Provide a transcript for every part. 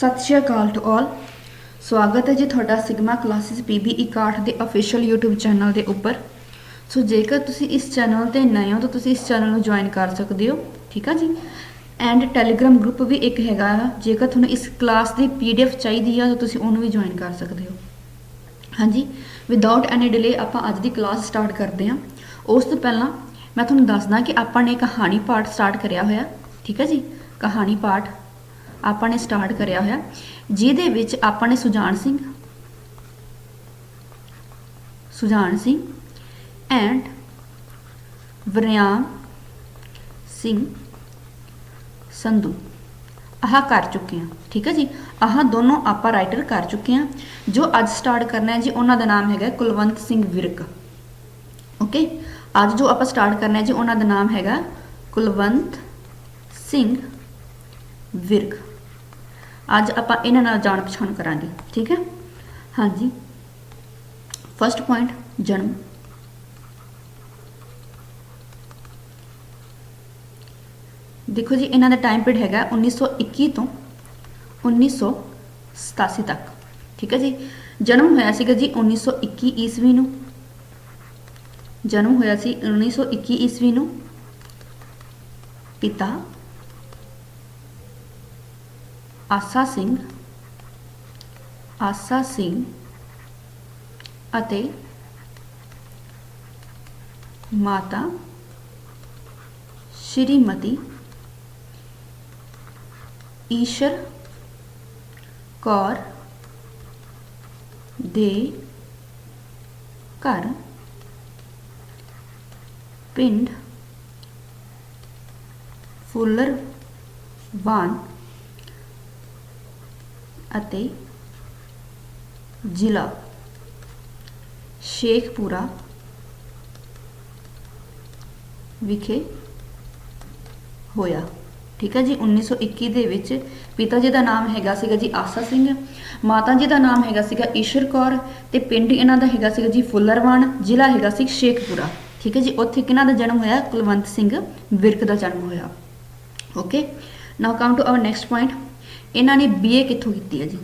ਸਤਿ ਸ਼੍ਰੀ ਅਕਾਲ to all ਸਵਾਗਤ ਹੈ ਜੀ ਤੁਹਾਡਾ ਸਿਗਮਾ ਕਲਾਸਿਸ ਪੀਬੀ 61 ਦੇ ਅਫੀਸ਼ੀਅਲ YouTube ਚੈਨਲ ਦੇ ਉੱਪਰ। ਸੋ ਜੇਕਰ ਤੁਸੀਂ ਇਸ ਚੈਨਲ ਤੇ ਨਏ ਹੋ ਤਾਂ ਤੁਸੀਂ ਇਸ ਚੈਨਲ ਨੂੰ ਜੁਆਇਨ ਕਰ ਸਕਦੇ ਹੋ, ਠੀਕ ਆ ਜੀ? ਐਂਡ ਟੈਲੀਗ੍ਰਾਮ ਗਰੁੱਪ ਵੀ ਇੱਕ ਹੈਗਾ ਆ। ਜੇਕਰ ਤੁਹਾਨੂੰ ਇਸ ਕਲਾਸ ਦੀ PDF ਚਾਹੀਦੀ ਆ ਤਾਂ ਤੁਸੀਂ ਉਹਨੂੰ ਵੀ ਜੁਆਇਨ ਕਰ ਸਕਦੇ ਹੋ। ਹਾਂਜੀ ਵਿਦਆਊਟ ਐਨੀ ਡਿਲੇ ਆਪਾਂ ਅੱਜ ਦੀ ਕਲਾਸ ਸਟਾਰਟ ਕਰਦੇ ਹਾਂ। ਉਸ ਤੋਂ ਪਹਿਲਾਂ ਮੈਂ ਤੁਹਾਨੂੰ ਦੱਸਦਾ ਕਿ ਆਪਾਂ ਨੇ ਕਹਾਣੀ ਪਾਠ ਸਟਾਰਟ ਕਰਿਆ ਹੋਇਆ, ਠੀਕ ਹੈ ਜੀ? ਕਹਾਣੀ ਪਾਠ ਆਪਾਂ ਨੇ ਸਟਾਰਟ ਕਰਿਆ ਹੋਇਆ, ਜਿਹਦੇ ਵਿੱਚ ਆਪਾਂ ਨੇ ਸੁਜਾਨ ਸਿੰਘ ਸੁਜਾਨ ਸਿੰਘ ਐਂਡ ਵਰਿਆਮ ਸਿੰਘ ਸੰਧੂ। ਆਹ ਕਰ ਚੁੱਕੇ ਹਾਂ, ਠੀਕ ਹੈ ਜੀ? ਆਹ ਦੋਨੋਂ ਆਪਾਂ ਰਾਈਟਰ ਕਰ ਚੁੱਕੇ ਹਾਂ, ਜੋ ਅੱਜ ਸਟਾਰਟ ਕਰਨਾ ਹੈ ਜੀ, ਉਹਨਾਂ ਦਾ ਨਾਮ ਹੈਗਾ ਕੁਲਵੰਤ ਸਿੰਘ ਵਿਰਕ। ਓਕੇ ਅੱਜ ਜੋ ਆਪਾਂ ਸਟਾਰਟ ਕਰਨਾ ਹੈ ਜੀ, ਉਹਨਾਂ ਦਾ ਨਾਮ ਹੈਗਾ ਕੁਲਵੰਤ ਸਿੰਘ ਵਿਰਕ। ਅੱਜ ਆਪਾਂ ਇਹਨਾਂ ਨਾਲ ਜਾਣ ਪਛਾਣ ਕਰਾਂਗੇ, ਠੀਕ ਹੈ? ਹਾਂਜੀ। ਫਰਸਟ ਪੁਆਇੰਟ ਜਨਮ। ਦੇਖੋ ਜੀ, ਇਹਨਾਂ ਦਾ ਟਾਈਮ ਪੀਰੀਅਡ ਹੈਗਾ 1921 ਤੋਂ 1987 ਤੱਕ, ਠੀਕ ਹੈ ਜੀ? ਜਨਮ ਹੋਇਆ ਸੀਗਾ ਜੀ 1921 ਈਸਵੀ ਨੂੰ। ਜਨਮ ਹੋਇਆ ਸੀ 1921 ਈਸਵੀ ਨੂੰ। ਪਿਤਾ ਆਸਾ ਸਿੰਘ ਆਸਾ ਸਿੰਘ ਅਤੇ ਮਾਤਾ ਸ਼੍ਰੀਮਤੀ ਈਸ਼ਰ ਕੌਰ ਦੇ ਘਰ ਪਿੰਡ ਫੁੱਲਰ ਵਾਨ ਅਤੇ ਜ਼ਿਲ੍ਹਾ ਸ਼ੇਖਪੁਰਾ ਵਿਖੇ ਹੋਇਆ। ਠੀਕ ਹੈ ਜੀ 1921 ਦੇ ਵਿੱਚ ਪਿਤਾ ਜੀ ਦਾ ਨਾਮ ਹੈਗਾ ਸੀਗਾ ਜੀ ਆਸਾ ਸਿੰਘ, ਮਾਤਾ ਜੀ ਦਾ ਨਾਮ ਹੈਗਾ ਸੀਗਾ ਈਸ਼ਰ ਕੌਰ ਤੇ ਪਿੰਡ ਇਹਨਾਂ ਦਾ ਹੈਗਾ ਸੀਗਾ ਜੀ ਫੁੱਲਰਵਾਨ, ਜ਼ਿਲ੍ਹਾ ਹੈਗਾ ਸੀ ਸ਼ੇਖਪੁਰਾ। ਠੀਕ ਹੈ ਜੀ, ਉੱਥੇ ਕਿਹਨਾਂ ਦਾ ਜਨਮ ਹੋਇਆ? ਕੁਲਵੰਤ ਸਿੰਘ ਵਿਰਕ ਦਾ ਜਨਮ ਹੋਇਆ। Okay now come to our next point ਇਹਨਾਂ ਨੇ ਬੀਏ ਕਿੱਥੋਂ ਕੀਤੀ ਹੈ ਜੀ?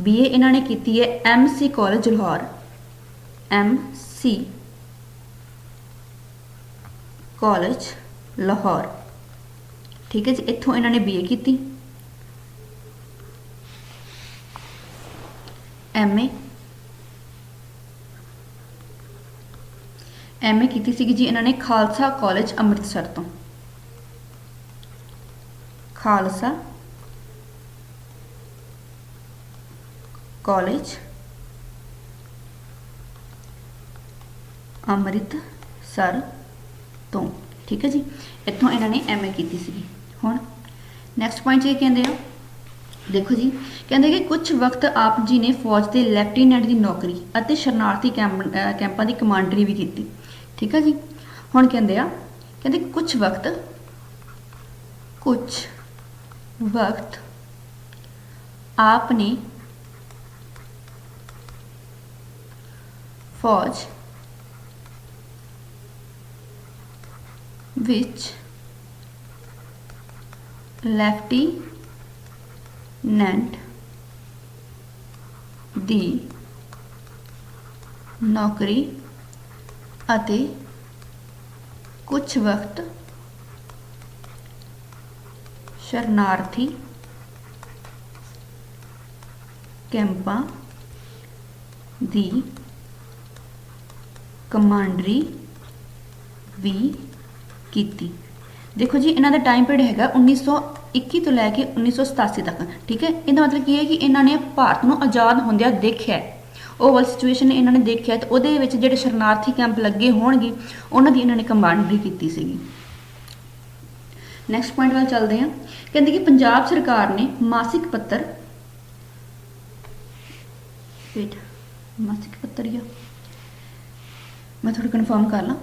ਬੀਏ ਇਹਨਾਂ ਨੇ ਕੀਤੀ ਹੈ MC college Lahore. MC college Lahore. ਠੀਕ ਹੈ ਜੀ, ਇੱਥੋਂ ਇਹਨਾਂ ਨੇ ਬੀਏ ਕੀਤੀ। ਐਮਏ ਐਮਏ ਕੀਤੀ ਸੀਗੀ ਜੀ ਇਹਨਾਂ ਨੇ ਖਾਲਸਾ ਕਾਲਜ ਅੰਮ੍ਰਿਤਸਰ ਤੋਂ। ਖਾਲਸਾ ਕਾਲਜ ਅੰਮ੍ਰਿਤਸਰ ਤੋਂ, ਠੀਕ ਹੈ ਜੀ? ਇੱਥੋਂ ਇਹਨਾਂ ਨੇ ਐਮਏ ਕੀਤੀ ਸੀਗੀ। ਹੁਣ ਨੈਕਸਟ ਪੁਆਇੰਟ ਇਹ ਕਹਿੰਦੇ ਆ, ਦੇਖੋ ਜੀ, ਕਹਿੰਦੇ ਕਿ ਕੁਝ ਵਕਤ ਆਪ ਜੀ ਨੇ ਫੌਜ ਦੇ ਲੈਫਟੀਨੈਂਟ ਦੀ ਨੌਕਰੀ ਅਤੇ ਸ਼ਰਨਾਰਥੀ ਕੈਂਪ ਕੈਂਪਾਂ ਦੀ ਕਮਾਂਡਰੀ ਵੀ ਕੀਤੀ, ਠੀਕ ਹੈ ਜੀ? ਹੁਣ ਕਹਿੰਦੇ ਆ, ਕਹਿੰਦੇ ਕੁਝ ਵਕਤ ਕੁਝ ਵਕਤ ਆਪ ਨੇ ਫੌਜ ਵਿੱਚ ਲੈਫਟੀਨੈਂਟ ਦੀ ਨੌਕਰੀ ਅਤੇ ਕੁਝ ਵਕਤ ਸ਼ਰਨਾਰਥੀ ਕੈਂਪਾਂ ਦੀ ਕਮਾਂਡਰੀ ਵੀ ਕੀਤੀ। ਦੇਖੋ ਜੀ, ਇਹਨਾਂ ਦਾ ਟਾਈਮ ਪੀਰੀਅਡ ਹੈਗਾ 1921 ਤੋਂ ਲੈ ਕੇ 1987 ਤੱਕ। ਠੀਕ ਹੈ? ਇਹਦਾ ਮਤਲਬ ਕੀ ਹੈ ਕਿ ਇਹਨਾਂ ਨੇ ਭਾਰਤ ਨੂੰ ਆਜ਼ਾਦ ਹੁੰਦਿਆਂ ਦੇਖਿਆ ਉਹ ਵਾਲੀ ਸਿਚੁਏਸ਼ਨ ਇਹਨਾਂ ਨੇ ਦੇਖਿਆ ਤੇ ਉਹਦੇ ਵਿੱਚ ਜਿਹੜੇ ਸ਼ਰਨਾਰਥੀ ਕੈਂਪ ਲੱਗੇ ਹੋਣਗੇ, ਉਹਨਾਂ ਦੀ ਇਹਨਾਂ ਨੇ ਕਮਾਂਡਰੀ ਕੀਤੀ ਸੀਗੀ। ਨੈਕਸਟ ਪੁਆਇੰਟ ਵੱਲ ਚੱਲਦੇ ਹਾਂ। ਕਹਿੰਦੇ ਕਿ ਪੰਜਾਬ ਸਰਕਾਰ ਨੇ ਮਾਸਿਕ ਪੱਤਰ ਵੇਟ ਮਾਸਿਕ ਪੱਤਰ ਹੀ ਮੈਂ ਥੋੜਾ ਕਨਫਰਮ ਕਰ ਲਾਂ।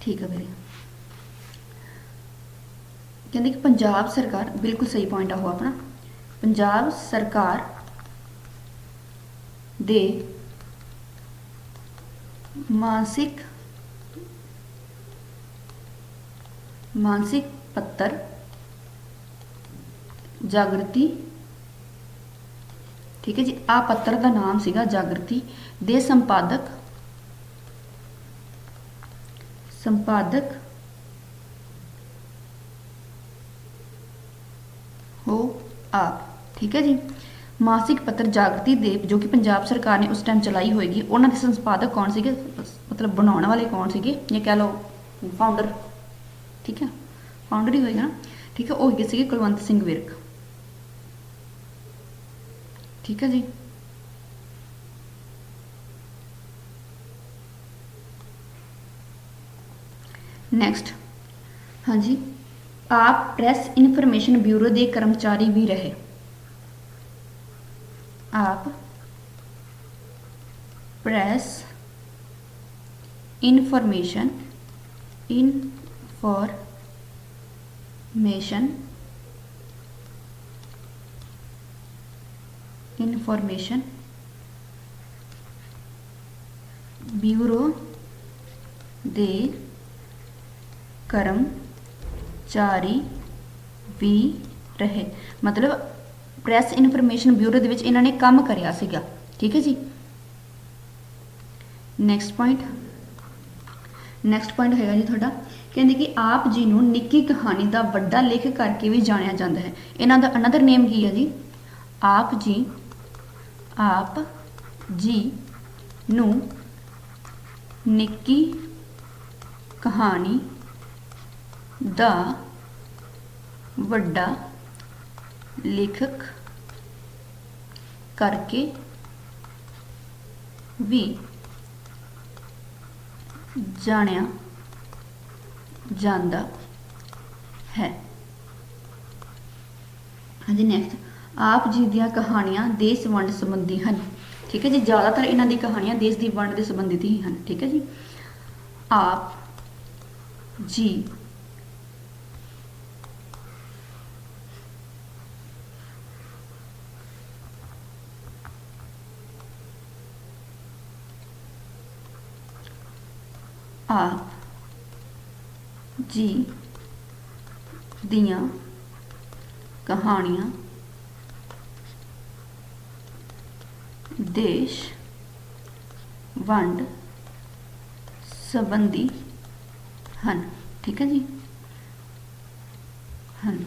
ਠੀਕ ਹੈ ਵੀਰੇ। ਕਹਿੰਦੇ ਕਿ ਪੰਜਾਬ ਸਰਕਾਰ, ਬਿਲਕੁਲ ਸਹੀ ਪੁਆਇੰਟ ਆ ਉਹ ਆਪਣਾ। ਪੰਜਾਬ ਸਰਕਾਰ ਦੇ ਮਾਨਸਿਕ ਮਾਨਸਿਕ ਪੱਤਰ ਜਾਗਰਤੀ, ਠੀਕ ਹੈ ਜੀ ਆ ਪੱਤਰ ਦਾ ਨਾਮ ਸੀਗਾ ਜਾਗਰਤੀ ਦੇ ਸੰਪਾਦਕ ਸੰਪਾਦਕ ਹੋ ਆਪ। ਠੀਕ ਹੈ ਜੀ? ਮਾਸਿਕ ਪੱਤਰ ਜਾਗਰਤੀ ਦੇ, ਜੋ ਕਿ ਪੰਜਾਬ ਸਰਕਾਰ ਨੇ ਉਸ ਟਾਈਮ ਚਲਾਈ ਹੋਏਗੀ, ਉਹਨਾਂ ਦੇ ਸੰਪਾਦਕ ਕੌਣ ਸੀਗੇ? ਮਤਲਬ ਬਣਾਉਣ ਵਾਲੇ ਕੌਣ ਸੀਗੇ? ਜਾਂ ਕਹਿ ਲਓ ਫਾਊਂਡਰ ਠੀਕ ਹੈ? ਫਾਊਂਡਰ ਹੀ ਹੋਏਗਾ ਠੀਕ ਹੈ, ਉਹ ਹੈਗੇ ਸੀਗੇ ਕੁਲਵੰਤ ਸਿੰਘ ਵਿਰਕ। ਠੀਕ ਹੈ ਜੀ? ਨੈਕਸਟ ਹਾਂਜੀ ਆਪ ਪ੍ਰੈਸ ਇਨਫੋਰਮੇਸ਼ਨ ਬਿਊਰੋ ਦੇ ਕਰਮਚਾਰੀ ਵੀ ਰਹੇ ਆਪ press information information information bureau ਦੇ ਕਰਮਚਾਰੀ ਵੀ ਰਹੇ। ਮਤਲਬ ਪ੍ਰੈਸ ਇਨਫੋਰਮੇਸ਼ਨ ਬਿਊਰੋ ਦੇ ਵਿੱਚ ਇਹਨਾਂ ਨੇ ਕੰਮ ਕਰਿਆ ਸੀਗਾ। ਠੀਕ ਹੈ ਜੀ? ਨੈਕਸਟ ਪੁਆਇੰਟ ਨੈਕਸਟ ਪੁਆਇੰਟ ਹੈਗਾ ਜੀ ਤੁਹਾਡਾ। ਕਹਿੰਦੇ ਕਿ ਆਪ ਜੀ ਨੂੰ ਨਿੱਕੀ ਕਹਾਣੀ ਦਾ ਵੱਡਾ ਲੇਖ ਕਰਕੇ ਵੀ ਜਾਣਿਆ ਜਾਂਦਾ ਹੈ। ਇਹਨਾਂ ਦਾ ਅਨਦਰ ਨੇਮ ਕੀ ਹੈ ਜੀ? ਆਪ ਜੀ ਆਪ ਜੀ ਨੂੰ ਨਿੱਕੀ ਕਹਾਣੀ ਦਾ ਵੱਡਾ ਲੇਖਕ ਕਰਕੇ ਵੀ ਜਾਣਿਆ ਜਾਂਦਾ ਹੈ। ਹਾਂਜੀ ਨੈਕਸਟ ਆਪ ਜੀ ਦੀਆਂ ਕਹਾਣੀਆਂ ਦੇਸ਼ ਵੰਡ ਸੰਬੰਧੀ ਹਨ। ਠੀਕ ਹੈ ਜੀ, ਜ਼ਿਆਦਾਤਰ ਇਹਨਾਂ ਦੀ ਕਹਾਣੀਆਂ ਦੇਸ਼ ਦੀ ਵੰਡ ਦੇ ਸੰਬੰਧਿਤ ਹੀ ਹਨ। ਠੀਕ ਹੈ ਜੀ। ਆਪ ਜੀ ਆਪ ਜੀ ਦੀਆਂ ਕਹਾਣੀਆਂ ਦੇਸ਼ ਵੰਡ ਸੰਬੰਧੀ ਹਨ। ਠੀਕ ਹੈ ਜੀ? ਹਨ।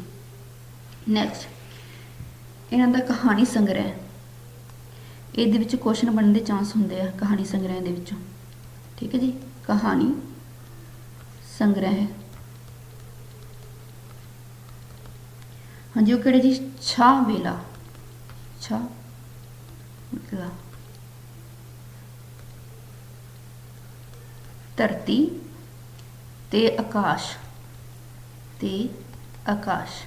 ਨੈਕਸਟ ਇਹਨਾਂ ਦਾ ਕਹਾਣੀ ਸੰਗ੍ਰਹਿ। ਇਹਦੇ ਵਿੱਚ ਕੁਐਸਚਨ ਬਣਨ ਦੇ ਚਾਂਸ ਹੁੰਦੇ ਆ ਕਹਾਣੀ ਸੰਗ੍ਰਹਿ ਦੇ ਵਿੱਚੋਂ। ਠੀਕ ਹੈ ਜੀ? ਕਹਾਣੀ ਸੰਗ੍ਰਹਿ। ਹਾਂਜੀ, ਉਹ ਕਿਹੜੇ ਜੀ? ਛਾ ਵੇਲਾ। ਛਾ ਵੇਲਾ। ਧਰਤੀ ਤੇ ਆਕਾਸ਼। ਤੇ ਆਕਾਸ਼।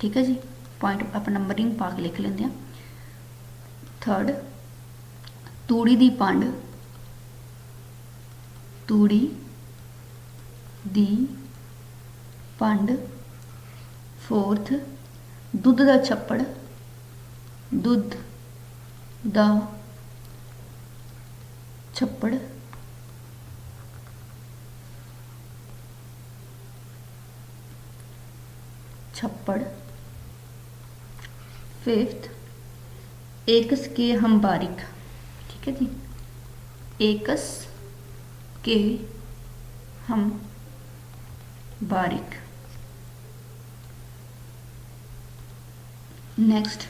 ਠੀਕ ਹੈ ਜੀ? ਪੁਆਇੰਟ ਆਪਾਂ ਨੰਬਰਿੰਗ ਪਾ ਕੇ ਲਿਖ ਲੈਂਦੇ ਆ ਥਰਡ ਤੂੜੀ ਦੀ ਪੰਡ। ਤੂੜੀ ਦੀ ਪੰਡ ਫੋਰਥ ਦੁੱਧ ਦਾ ਛੱਪੜ ਦੁੱਧ ਦਾ ਛੱਪੜ छप्पड़ फिफ्थ एकस के हम बारिक ठीक है जी एकस के हम बारिक। नेक्स्ट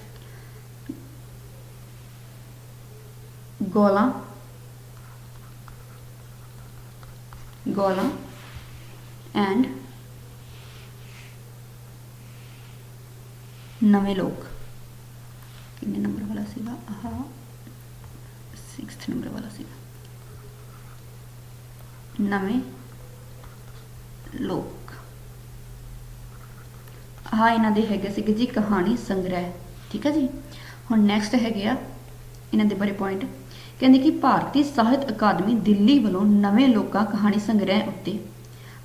गोला। गोला एंड नवे लोग। नंबर वाला सीगा हा सिक्स नंबर वाला सीगा ਨਵੇਂ ਲੋਕ। ਆਹ ਇਹਨਾਂ ਦੇ ਹੈਗੇ ਸੀਗੇ ਜੀ ਕਹਾਣੀ ਸੰਗ੍ਰਹਿ, ਠੀਕ ਹੈ ਜੀ? ਹੁਣ ਨੈਕਸਟ ਹੈਗੇ ਆ ਇਹਨਾਂ ਦੇ ਬਾਰੇ ਪੁਆਇੰਟ ਕਹਿੰਦੇ ਕਿ ਭਾਰਤੀ ਸਾਹਿਤ ਅਕਾਦਮੀ ਦਿੱਲੀ ਵੱਲੋਂ ਨਵੇਂ ਲੋਕਾਂ ਕਹਾਣੀ ਸੰਗ੍ਰਹਿ ਉੱਤੇ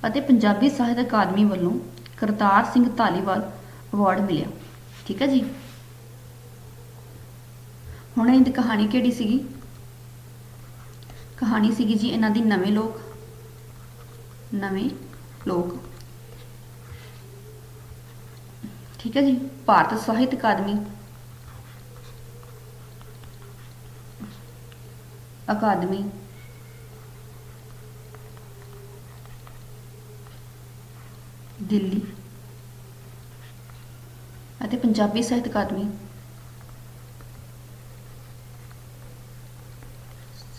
ਅਤੇ ਪੰਜਾਬੀ ਸਾਹਿਤ ਅਕਾਦਮੀ ਵੱਲੋਂ ਕਰਤਾਰ ਸਿੰਘ ਧਾਲੀਵਾਲ ਅਵਾਰਡ ਮਿਲਿਆ, ਠੀਕ ਹੈ ਜੀ? ਹੁਣ ਇਹਨਾਂ ਦੀ ਕਹਾਣੀ ਕਿਹੜੀ ਸੀਗੀ? ਕਹਾਣੀ ਸੀਗੀ ਜੀ ਇਹਨਾਂ ਦੀ ਨਵੇਂ ਲੋਕ। ਨਵੇਂ ਲੋਕ। ਠੀਕ ਹੈ ਜੀ, ਭਾਰਤ ਸਾਹਿਤ ਅਕਾਦਮੀ। ਅਕਾਦਮੀ। ਦਿੱਲੀ। ਅਤੇ ਪੰਜਾਬੀ ਸਾਹਿਤ ਅਕਾਦਮੀ।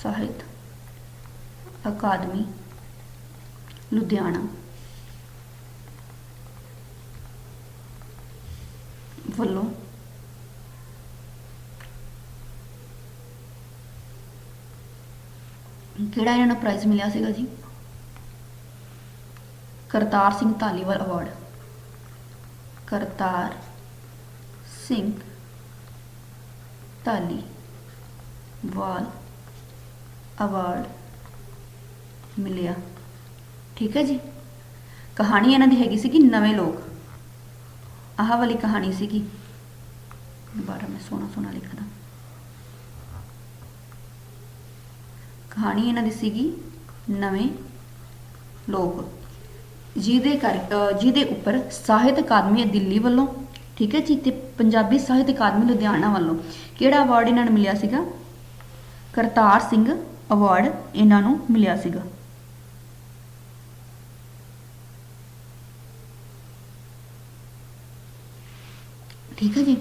ਸਾਹਿਤ ਅਕਾਦਮੀ। ਲੁਧਿਆਣਾ। ਵੱਲੋਂ ਕਿਹੜਾ ਇਹਨਾਂ ਨੂੰ ਪ੍ਰਾਈਜ਼ ਮਿਲਿਆ ਸੀਗਾ ਜੀ? ਕਰਤਾਰ ਸਿੰਘ ਧਾਲੀਵਾਲ ਅਵਾਰਡ ਕਰਤਾਰ ਸਿੰਘ ਧਾਲੀਵਾਲ ਅਵਾਰਡ ਮਿਲਿਆ। ਠੀਕ ਹੈ ਜੀ। ਕਹਾਣੀ ਇਹਨਾਂ ਦੀ ਹੈਗੀ ਸੀ ਕਿ ਨਵੇਂ ਲੋਕ। ਆਹ ਵਾਲੀ ਕਹਾਣੀ ਸੀਗੀ। ਦੁਬਾਰਾ ਮੈਂ ਸੋਹਣਾ ਸੋਹਣਾ ਲਿਖਦਾ। ਕਹਾਣੀ ਇਹਨਾਂ ਦੀ ਸੀਗੀ ਨਵੇਂ ਲੋਕ। ਜਿਹਦੇ ਕਰ ਜਿਹਦੇ ਉੱਪਰ ਸਾਹਿਤ ਅਕਾਦਮੀ ਦਿੱਲੀ ਵੱਲੋਂ, ਠੀਕ ਹੈ ਜੀ, ਤੇ ਪੰਜਾਬੀ ਸਾਹਿਤ ਅਕਾਦਮੀ ਲੁਧਿਆਣਾ ਵੱਲੋਂ। ਕਿਹੜਾ ਅਵਾਰਡ ਇਹਨਾਂ ਨੂੰ ਮਿਲਿਆ ਸੀਗਾ? ਕਰਤਾਰ ਸਿੰਘ ਅਵਾਰਡ ਇਹਨਾਂ ਨੂੰ ਮਿਲਿਆ ਸੀਗਾ। ਠੀਕ ਹੈ ਜੀ?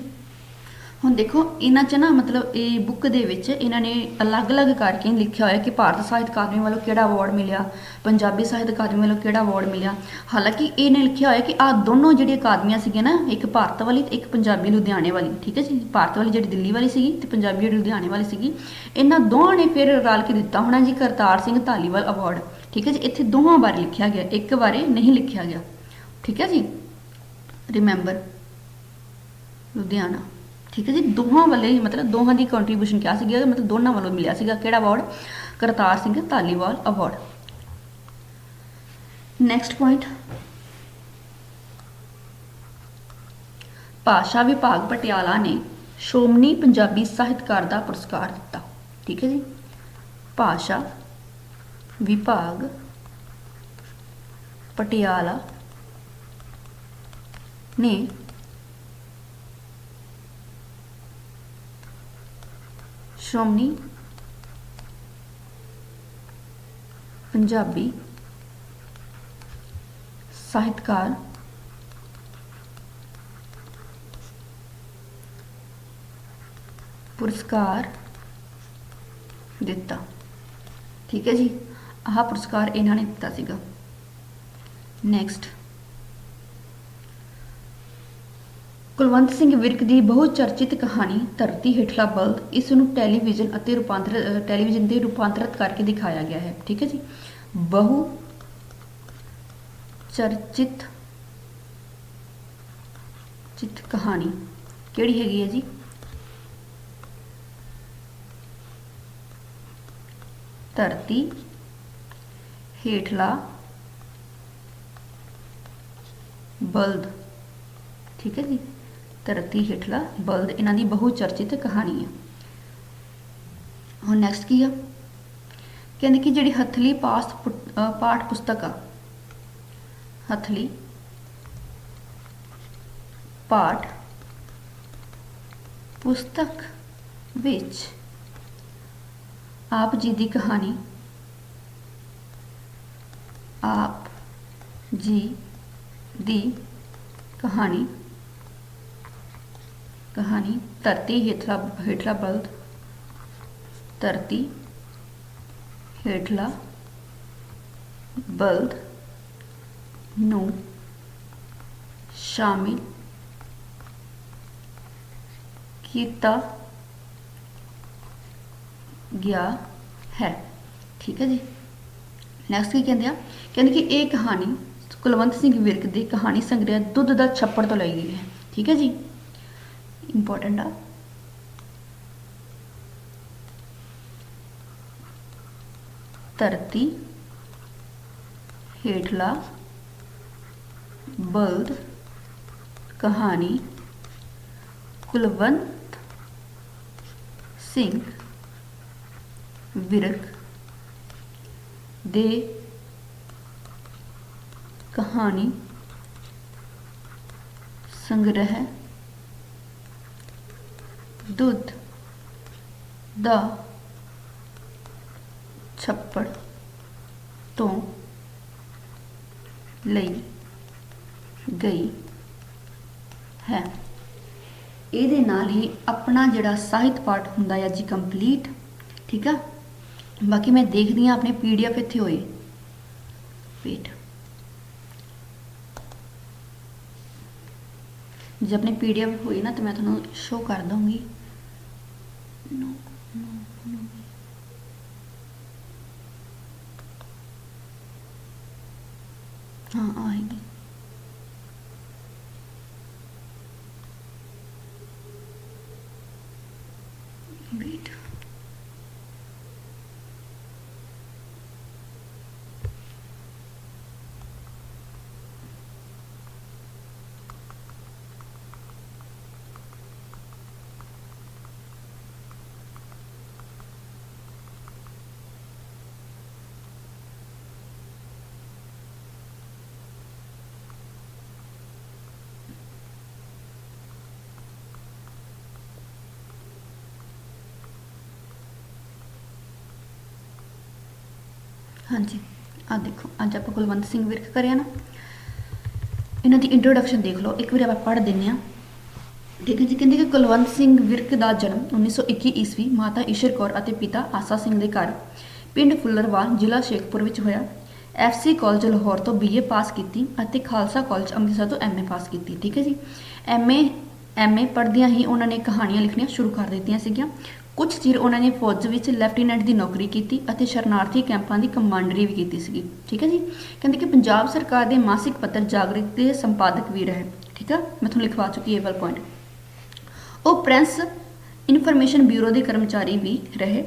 ਹੁਣ ਦੇਖੋ, ਇਹਨਾਂ 'ਚ ਨਾ ਮਤਲਬ ਇਹ ਬੁੱਕ ਦੇ ਵਿੱਚ ਇਹਨਾਂ ਨੇ ਅਲੱਗ-ਅਲੱਗ ਕਰਕੇ ਲਿਖਿਆ ਹੋਇਆ ਕਿ ਭਾਰਤ ਸਾਹਿਤ ਅਕਾਦਮੀ ਵੱਲੋਂ ਕਿਹੜਾ ਅਵਾਰਡ ਮਿਲਿਆ, ਪੰਜਾਬੀ ਸਾਹਿਤ ਅਕਾਦਮੀ ਵੱਲੋਂ ਕਿਹੜਾ ਅਵਾਰਡ ਮਿਲਿਆ। ਹਾਲਾਂਕਿ ਇਹਨੇ ਲਿਖਿਆ ਹੋਇਆ ਕਿ ਆਹ ਦੋਨੋਂ ਜਿਹੜੀਆਂ ਅਕਾਦਮੀਆਂ ਸੀਗੀਆਂ ਨਾ, ਇੱਕ ਭਾਰਤ ਵਾਲੀ ਤੇ ਇੱਕ ਪੰਜਾਬੀ ਲੁਧਿਆਣੇ ਵਾਲੀ, ਠੀਕ ਹੈ ਜੀ? ਭਾਰਤ ਵਾਲੀ ਜਿਹੜੀ ਦਿੱਲੀ ਵਾਲੀ ਸੀਗੀ ਤੇ ਪੰਜਾਬੀ ਜਿਹੜੀ ਲੁਧਿਆਣੇ ਵਾਲੀ ਸੀਗੀ, ਇਹਨਾਂ ਦੋਵਾਂ ਨੇ ਫਿਰ ਰਲ ਕੇ ਦਿੱਤਾ ਹੋਣਾ ਜੀ ਕਰਤਾਰ ਸਿੰਘ ਧਾਲੀਵਾਲ ਅਵਾਰਡ ਠੀਕ ਹੈ ਜੀ? ਇੱਥੇ ਦੋਵਾਂ ਬਾਰੇ ਲਿਖਿਆ ਗਿਆ, ਇੱਕ ਬਾਰੇ ਨਹੀਂ ਲਿਖਿਆ ਗਿਆ, ਠੀਕ ਹੈ ਜੀ? ਰਿਮੈਂਬਰ ਲੁਧਿਆਣਾ। ਠੀਕ ਹੈ ਜੀ? ਦੋਹਾਂ ਵੱਲੇ ਹੀ ਮਤਲਬ ਦੋਹਾਂ ਦੀ ਕੰਟਰੀਬਿਊਸ਼ਨ ਕਿਹਾ ਸੀਗਾ? ਮਤਲਬ ਦੋਨਾਂ ਵੱਲੋਂ ਮਿਲਿਆ ਸੀਗਾ। ਕਿਹੜਾ award Kartar Singh Dhaliwal award next point ਭਾਸ਼ਾ ਵਿਭਾਗ ਪਟਿਆਲਾ ਨੇ ਸ਼੍ਰੋਮਣੀ ਪੰਜਾਬੀ ਸਾਹਿਤਕਾਰ ਦਾ ਪੁਰਸਕਾਰ ਦਿੱਤਾ। ਠੀਕ ਹੈ ਜੀ? ਭਾਸ਼ਾ ਵਿਭਾਗ ਪਟਿਆਲਾ ਨੇ ਸ਼੍ਰੋਮਣੀ ਪੰਜਾਬੀ ਸਾਹਿਤਕਾਰ ਪੁਰਸਕਾਰ ਦਿੱਤਾ। ਠੀਕ ਹੈ ਜੀ? ਆਹ ਪੁਰਸਕਾਰ ਇਹਨਾਂ ਨੇ ਦਿੱਤਾ ਸੀਗਾ। ਨੈਕਸਟ ਕੁਲਵੰਤ ਸਿੰਘ ਵਿਰਕ ਦੀ ਬਹੁ ਚਰਚਿਤ ਕਹਾਣੀ ਧਰਤੀ ਹੇਠਲਾ ਬਲਦ, ਇਸ ਨੂੰ ਟੈਲੀਵਿਜ਼ਨ ਅਤੇ ਰੂਪਾਂਤਰ ਟੈਲੀਵਿਜ਼ਨ ਤੇ ਰੂਪਾਂਤਰਿਤ ਕਰਕੇ ਦਿਖਾਇਆ ਗਿਆ ਹੈ। ਠੀਕ ਹੈ ਜੀ? ਬਹੁ ਚਰਚਿਤ ਚਿਤ ਕਹਾਣੀ ਕਿਹੜੀ ਹੈਗੀ ਹੈ ਜੀ? ਧਰਤੀ ਹੇਠਲਾ ਬਲਦ। ਠੀਕ ਹੈ ਜੀ? ਧਰਤੀ ਹੇਠਲਾ ਬਲਦ ਇਹਨਾਂ ਦੀ ਬਹੁ ਚਰਚਿਤ ਕਹਾਣੀ ਹੈ ਹੁਣ ਨੈਕਸਟ ਕੀ ਆ? ਕਹਿੰਦੇ ਕਿ ਜਿਹੜੀ ਹਥਲੀ ਪਾਸ ਪੁ- ਪਾਠ ਪੁਸਤਕ ਆ, ਹਥਲੀ ਪਾਠ ਪੁਸਤਕ ਵਿੱਚ ਆਪ ਜੀ ਦੀ ਕਹਾਣੀ, ਆਪ ਜੀ ਦੀ ਕਹਾਣੀ ਕਹਾਣੀ ਧਰਤੀ ਹੇਠਲਾ ਹੇਠਲਾ ਬਲਦ। ਧਰਤੀ ਹੇਠਲਾ ਬਲਦ ਨੂੰ ਸ਼ਾਮਿਲ ਕੀਤਾ ਗਿਆ ਹੈ। ਠੀਕ ਹੈ ਜੀ। ਨੈਕਸਟ ਕੀ ਕਹਿੰਦੇ ਆ? ਕਹਿੰਦੇ ਕਿ ਇਹ ਕਹਾਣੀ ਕੁਲਵੰਤ ਸਿੰਘ ਵਿਰਕ ਦੀ ਕਹਾਣੀ ਸੰਗ੍ਰਹਿ ਦੁੱਧ ਦਾ ਛੱਪੜ ਤੋਂ ਲਈ ਗਈ ਹੈ। ਠੀਕ ਹੈ ਜੀ। ਇੰਪੋਰਟੈਂਟ ਆ ਧਰਤੀ ਹੇਠਲਾ ਬਲਦ ਕਹਾਣੀ ਕੁਲਵੰਤ ਸਿੰਘ ਵਿਰਕ ਦੇ ਕਹਾਣੀ ਸੰਗ੍ਰਹਿ ਦੁੱਧ, ਦਾ ਛੱਪੜ ਤੋਂ ਲਈ ਗਈ ਹੈ। ਇਹਦੇ ਨਾਲ ਹੀ ਆਪਣਾ ਜਿਹੜਾ ਸਾਹਿਤ ਪਾਠ ਹੁੰਦਾ ਹੈ ਜੀ ਕੰਪਲੀਟ ਠੀਕ ਆ? ਬਾਕੀ ਮੈਂ ਦੇਖਦੀ ਹਾਂ ਆਪਣੇ ਪੀਡੀਐਫ ਇੱਥੇ ਹੋਏ। ਵੇਟ ਜੇ ਆਪਣੇ ਪੀਡੀਐਫ ਹੋਈ ਨਾ ਤਾਂ ਮੈਂ ਤੁਹਾਨੂੰ ਸ਼ੋ ਕਰ ਦਊਂਗੀ। No, no, no. Ha aynı. ਹਾਂਜੀ। ਆ ਦੇਖੋ, ਅੱਜ ਆਪਾਂ ਕੁਲਵੰਤ ਸਿੰਘ ਵਿਰਕ ਕਰਿਆ ਨਾ। ਇਹਨਾਂ ਦੀ ਇੰਟਰੋਡਕਸ਼ਨ ਦੇਖ ਲਓ। ਇੱਕ ਵਾਰ ਆਪਾਂ ਪੜ੍ਹ ਦਿੰਨੇ ਆ ਠੀਕ ਹੈ ਜੀ, ਕਹਿੰਦੇ ਕਿ ਕੁਲਵੰਤ ਸਿੰਘ ਵਿਰਕ ਦਾ ਜਨਮ 1921 ਈਸਵੀ ਮਾਤਾ ਈਸ਼ਰ ਕੌਰ ਅਤੇ ਪਿਤਾ ਆਸਾ ਸਿੰਘ ਦੇ ਘਰ, ਪਿੰਡ ਫੁੱਲਰਵਾਲ, ਜ਼ਿਲ੍ਹਾ ਸ਼ੇਖਪੁਰ ਵਿੱਚ ਹੋਇਆ। ਐਫਸੀ ਕਾਲਜ ਲਾਹੌਰ ਤੋਂ ਬੀਏ ਪਾਸ ਕੀਤੀ ਅਤੇ ਖਾਲਸਾ ਕਾਲਜ ਅੰਮ੍ਰਿਤਸਰ ਤੋਂ ਐਮਏ ਪਾਸ ਕੀਤੀ, ਠੀਕ ਹੈ ਜੀ? ਐਮਏ ਐਮਏ ਪੜ੍ਹਦਿਆਂ ਹੀ ਉਹਨਾਂ ਨੇ ਕਹਾਣੀਆਂ ਲਿਖਣੀਆਂ ਸ਼ੁਰੂ ਕਰ ਦਿੱਤੀਆਂ ਸੀਗੀਆਂ। ਕੁਝ ਚਿਰ ਉਹਨਾਂ ਨੇ ਫੌਜ ਵਿੱਚ ਲੈਫਟੀਨੈਂਟ ਦੀ ਨੌਕਰੀ ਕੀਤੀ ਅਤੇ ਸ਼ਰਨਾਰਥੀ ਕੈਂਪਾਂ ਦੀ ਕਮਾਂਡਰੀ ਵੀ ਕੀਤੀ ਸੀਗੀ। ਠੀਕ ਹੈ ਜੀ? ਕਹਿੰਦੇ ਕਿ ਪੰਜਾਬ ਸਰਕਾਰ ਦੇ ਮਾਸਿਕ ਪੱਤਰ ਜਾਗਰਿਤ ਦੇ ਸੰਪਾਦਕ ਵੀ ਰਹੇ। ਠੀਕ ਹੈ ਮੈਂ ਤੁਹਾਨੂੰ ਲਿਖਵਾ ਚੁੱਕੀ ਇਹ ਵਾਲਾ ਪੁਆਇੰਟ ਉਹ ਪ੍ਰੈਸ ਇਨਫੋਰਮੇਸ਼ਨ ਬਿਊਰੋ ਦੇ ਕਰਮਚਾਰੀ ਵੀ ਰਹੇ।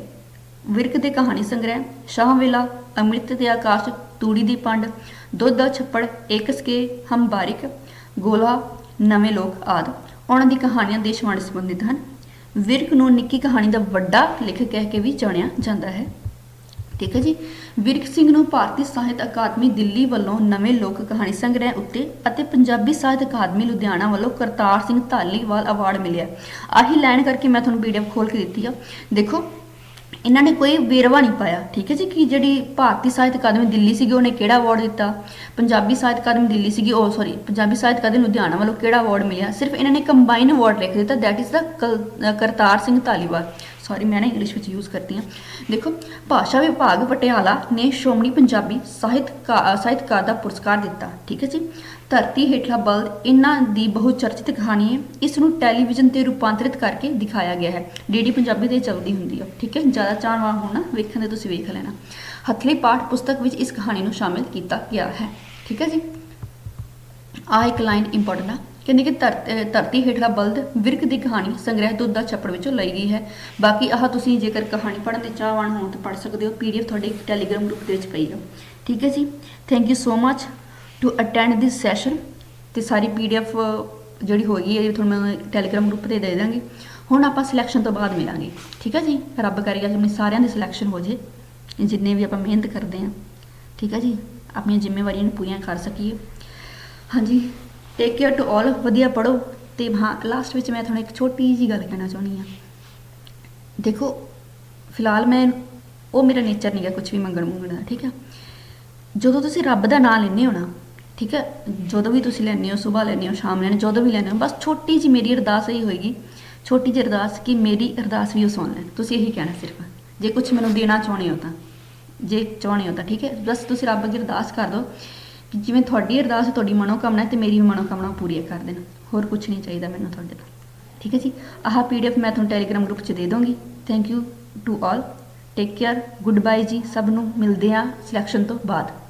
ਵਿਰਕ ਦੇ ਕਹਾਣੀ ਸੰਗ੍ਰਹਿ, ਸ਼ਾਹ ਵੇਲਾ, ਅੰਮ੍ਰਿਤ ਤੇ ਆਕਾਸ਼, ਤੂੜੀ ਦੀ ਪੰਡ, ਦੁੱਧ ਦਾ ਛੱਪੜ ਏਕਸਕੇ ਹਮ ਬਾਰਿਕ ਗੋਲਾ, ਨਵੇਂ ਲੋਕ ਆਦ। ਉਹਨਾਂ ਦੀ ਕਹਾਣੀਆਂ ਦੇਸ਼ ਵੰਡ ਸੰਬੰਧਿਤ ਹਨ। ਵਿਰਕ ਨੂੰ ਨਿੱਕੀ ਕਹਾਣੀ ਦਾ ਵੱਡਾ ਲੇਖਕ ਕਹਿ ਕੇ ਵੀ ਜਾਣਿਆ ਜਾਂਦਾ ਹੈ। ਠੀਕ ਹੈ ਜੀ। ਵਿਰਕ ਸਿੰਘ ਨੂੰ ਭਾਰਤੀ ਸਾਹਿਤ ਅਕਾਦਮੀ ਦਿੱਲੀ ਵੱਲੋਂ ਨਵੇਂ ਲੋਕ ਕਹਾਣੀ ਸੰਗ੍ਰਹਿ ਉੱਤੇ ਅਤੇ ਪੰਜਾਬੀ ਸਾਹਿਤ ਅਕਾਦਮੀ ਲੁਧਿਆਣਾ ਵੱਲੋਂ ਕਰਤਾਰ ਸਿੰਘ ਧਾਲੀਵਾਲ ਅਵਾਰਡ ਮਿਲਿਆ। ਆਹੀ ਲਾਈਨ ਕਰਕੇ ਮੈਂ ਤੁਹਾਨੂੰ ਪੀਡੀਐਫ ਖੋਲ ਕੇ ਦਿੱਤੀ ਆ। ਦੇਖੋ ਇਹਨਾਂ ਨੇ ਕੋਈ ਵੇਰਵਾ ਨਹੀਂ ਪਾਇਆ, ਠੀਕ ਹੈ ਜੀ? ਕਿ ਜਿਹੜੀ ਭਾਰਤੀ ਸਾਹਿਤ ਅਕਾਦਮੀ ਦਿੱਲੀ ਸੀਗੀ, ਉਹਨੇ ਕਿਹੜਾ ਅਵਾਰਡ ਦਿੱਤਾ? ਪੰਜਾਬੀ ਸਾਹਿਤ ਅਕਾਦਮੀ ਦਿੱਲੀ ਸੀਗੀ, ਉਹ ਸੌਰੀ ਪੰਜਾਬੀ ਸਾਹਿਤ ਅਕਾਦਮੀ ਲੁਧਿਆਣਾ ਵੱਲੋਂ ਕਿਹੜਾ ਅਵਾਰਡ ਮਿਲਿਆ? ਸਿਰਫ ਇਹਨਾਂ ਨੇ ਕੰਬਾਈਨ ਅਵਾਰਡ ਲਿਖ ਦਿੱਤਾ that is the Kartar Singh Dhaliwal. Sorry ਮੈਂ ਨਾ ਇੰਗਲਿਸ਼ ਵਿੱਚ ਯੂਜ਼ ਕਰਦੀ ਹਾਂ। ਦੇਖੋ, ਭਾਸ਼ਾ ਵਿਭਾਗ ਪਟਿਆਲਾ ਨੇ ਸ਼੍ਰੋਮਣੀ ਪੰਜਾਬੀ ਸਾਹਿਤਕਾਰ ਸਾਹਿਤਕਾਰ ਦਾ ਪੁਰਸਕਾਰ ਦਿੱਤਾ, ਠੀਕ ਹੈ ਜੀ? ਧਰਤੀ ਹੇਠਲਾ ਬਲਦ ਇਹਨਾਂ ਦੀ ਬਹੁਤ ਚਰਚਿਤ ਕਹਾਣੀ ਹੈ। ਇਸ ਨੂੰ ਟੈਲੀਵਿਜ਼ਨ ਤੇ ਰੂਪਾਂਤਰਿਤ ਕਰਕੇ ਦਿਖਾਇਆ ਗਿਆ ਹੈ। ਡੀਡੀ ਪੰਜਾਬੀ ਤੇ ਚੱਲਦੀ ਹੁੰਦੀ ਹੈ। ਠੀਕ ਹੈ? ਜ਼ਿਆਦਾ ਚਾਹਵਾਨ ਹੋਣਾ। ਵੇਖਣ ਦੇ ਤੁਸੀਂ ਵੇਖ ਲੈਣਾ। ਹਥਲੀ ਪਾਠ ਪੁਸਤਕ ਵਿੱਚ ਇਸ ਕਹਾਣੀ ਨੂੰ ਸ਼ਾਮਿਲ ਕੀਤਾ ਗਿਆ ਹੈ। ਠੀਕ ਹੈ ਜੀ? ਆ ਇੱਕ ਲਾਈਨ ਇੰਪੋਰਟੈਂਟ ਆ। ਕਹਿੰਦੇ ਕਿ ਧਰਤ- ਧਰਤੀ ਹੇਠਲਾ ਬਲਦ ਵਿਰਕ ਦੀ ਕਹਾਣੀ ਸੰਗ੍ਰਹਿ ਦੁੱਧ ਦਾ ਛੱਪੜ ਵਿੱਚੋਂ ਲਈ ਗਈ ਹੈ। ਬਾਕੀ ਆਹ ਤੁਸੀਂ ਜੇਕਰ ਕਹਾਣੀ ਪੜ੍ਹਨ ਦੇ ਚਾਹਵਾਨ ਹੋ ਤਾਂ ਪੜ੍ਹ ਸਕਦੇ ਹੋ। ਪੀਡੀਐਫ ਤੁਹਾਡੇ ਟੈਲੀਗ੍ਰਾਮ ਗਰੁੱਪ ਦੇ ਵਿੱਚ ਪਈ ਹੈ ਠੀਕ ਹੈ ਜੀ? Thank you so much to attend this session ਤੇ ਸਾਰੀ ਪੀਡੀਐਫ ਜਿਹੜੀ ਹੋਈ ਹੈ ਤੁਹਾਨੂੰ ਮੈਂ ਟੈਲੀਗ੍ਰਾਮ ਗਰੁੱਪ ਤੇ ਦੇ ਦਾਂਗੀ ਹੁਣ ਆਪਾਂ ਸਿਲੈਕਸ਼ਨ ਤੋਂ ਬਾਅਦ ਮਿਲਾਂਗੇ। ਠੀਕ ਹੈ ਜੀ? ਰੱਬ ਕਰੇ ਅੱਜ ਆਪਣੀ ਸਾਰਿਆਂ ਦੀ ਸਿਲੈਕਸ਼ਨ ਹੋ ਜੇ। ਜਿੰਨੇ ਵੀ ਆਪਾਂ ਮਿਹਨਤ ਕਰਦੇ ਹਾਂ ਠੀਕ ਹੈ ਜੀ? ਆਪਣੀਆਂ ਜ਼ਿੰਮੇਵਾਰੀਆਂ ਨੂੰ ਪੂਰੀਆਂ ਕਰ ਸਕੀਏ। ਹਾਂਜੀ। ਟੇਕ ਕੇਅਰ ਟੂ ਆਲ ਵਧੀਆ ਪੜੋ ਤੇ ਹਾਂ ਲਾਸਟ ਵਿੱਚ ਮੈਂ ਤੁਹਾਨੂੰ ਇੱਕ ਛੋਟੀ ਜੀ ਗੱਲ ਕਹਿਣਾ ਚਾਹੁੰਦੀ ਹਾਂ ਦੇਖੋ, ਫਿਲਹਾਲ ਮੈਂ, ਉਹ ਮੇਰਾ ਨੇਚਰ ਨਹੀਂ ਹੈ ਕੁਝ ਵੀ ਮੰਗਣ ਮੰਗਣ ਦਾ। ਠੀਕ ਹੈ ਜਦੋਂ ਤੁਸੀਂ ਰੱਬ ਦਾ ਨਾਮ ਲੈਂਦੇ ਹੋ ਨਾ ਠੀਕ ਹੈ? ਜਦੋਂ ਵੀ ਤੁਸੀਂ ਲੈਂਦੇ ਹੋ ਸਵੇਰ ਲੈਂਦੇ ਹੋ, ਸ਼ਾਮ ਲੈਂਦੇ ਹੋ, ਜਦੋਂ ਵੀ ਲੈਂਦੇ ਹੋ, ਬਸ ਛੋਟੀ ਜੀ ਮੇਰੀ ਅਰਦਾਸ ਇਹੀ ਹੋਏਗੀ। ਛੋਟੀ ਜਿਹੀ ਅਰਦਾਸ ਕਿ ਮੇਰੀ ਅਰਦਾਸ ਵੀ ਉਹ ਸੁਣ ਲੈਣ। ਤੁਸੀਂ ਇਹੀ ਕਹਿਣਾ ਸਿਰਫ। ਜੇ ਕੁਝ ਮੈਨੂੰ ਦੇਣਾ ਚਾਹੁੰਦੇ ਹੋ ਤਾਂ। ਜੇ ਚਾਹੁੰਦੇ ਹੋ ਤਾਂ, ਠੀਕ ਹੈ? ਬਸ ਤੁਸੀਂ ਰੱਬ ਅੱਗੇ ਅਰਦਾਸ ਕਰ ਦਿਓ ਕਿ ਜਿਵੇਂ ਤੁਹਾਡੀ ਅਰਦਾਸ, ਤੁਹਾਡੀ ਮਨੋਕਾਮਨਾ ਹੈ ਤੇ ਮੇਰੀ ਵੀ ਮਨੋਕਾਮਨਾ ਪੂਰੀਆਂ ਕਰ ਦੇਣ। ਹੋਰ ਕੁਝ ਨਹੀਂ ਚਾਹੀਦਾ ਮੈਨੂੰ ਤੁਹਾਡੇ ਤੋਂ। ਠੀਕ ਹੈ ਜੀ? ਆਹ ਪੀਡੀਐਫ ਮੈਂ ਤੁਹਾਨੂੰ ਟੈਲੀਗ੍ਰਾਮ ਗਰੁੱਪ 'ਚ ਦੇ ਦਵਾਂਗੀ thank you to all take care good bye ਜੀ। ਸਭ ਨੂੰ ਮਿਲਦੇ ਆ ਸਿਲੈਕਸ਼ਨ ਤੋਂ ਬਾਅਦ।